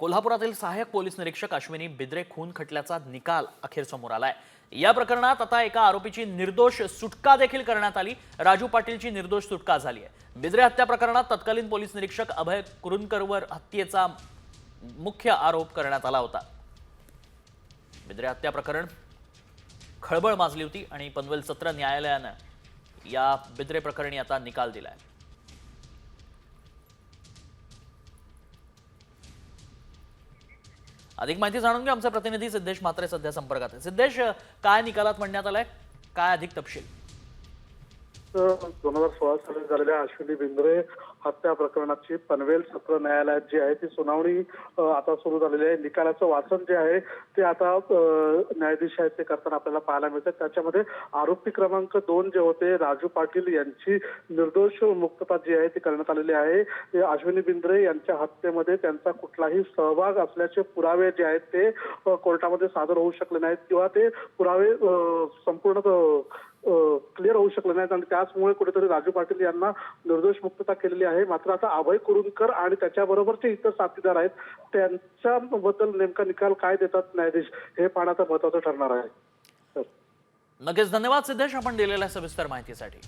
कोल्हापुरातील सहाय्यक पोलीस निरीक्षक अश्विनी बिद्रे खून खटल्याचा निकाल अखेर समोर आलाय. या प्रकरणात आता एका आरोपीची निर्दोष सुटका देखील करण्यात आली. राजू पाटीलची निर्दोष सुटका झाली आहे. बिद्रे हत्या प्रकरणात तत्कालीन पोलीस निरीक्षक अभय कुरुनकरवर हत्येचा मुख्य आरोप करण्यात आला होता. बिद्रे हत्या प्रकरण खळबळ माजली होती आणि पनवेल सत्र न्यायालयानं या बिद्रे प्रकरणी आता निकाल दिलाय. अधिक माहिती जाणून घ्या. आमचा प्रतिनिधी सिद्धेश म्हात्रे सध्या संपर्कात आहे सिद्धेश काय निकालात म्हणण्यात आलाय? काय अधिक तपशील? दोन हजार सोळा साली झालेल्या अश्विनी बिंद्रे हत्या प्रकरणाची पनवेल सत्र न्यायालयात जी आहे ती सुनावणी आता सुरू झालेली आहे. निकालाचं वाचन जे आहे ते आता न्यायाधीश आहेत ते करताना आपल्याला पाहायला मिळतं. त्याच्यामध्ये आरोपी क्रमांक दोन जे होते राजू पाटील यांची निर्दोष मुक्तता जी आहे ती करण्यात आलेली आहे. अश्विनी बिंद्रे यांच्या हत्येमध्ये त्यांचा कुठलाही सहभाग असल्याचे पुरावे जे आहेत ते कोर्टामध्ये सादर होऊ शकले नाहीत. किंवा ते पुरावे संपूर्ण क्लिअर होऊ शकलं नाही. आणि त्याचमुळे कुठेतरी राजू पाटील यांना निर्दोष मुक्तता केलेली आहे. मात्र आता अभय कुरुंदकर आणि त्याच्याबरोबरचे इतर साथीदार आहेत. त्यांच्याबद्दल नेमका निकाल काय देतात न्यायाधीश हे पाहणं आता महत्वाचं ठरणार आहे. नक्कीच धन्यवाद सिद्धेश आपण दिलेल्या सविस्तर माहितीसाठी.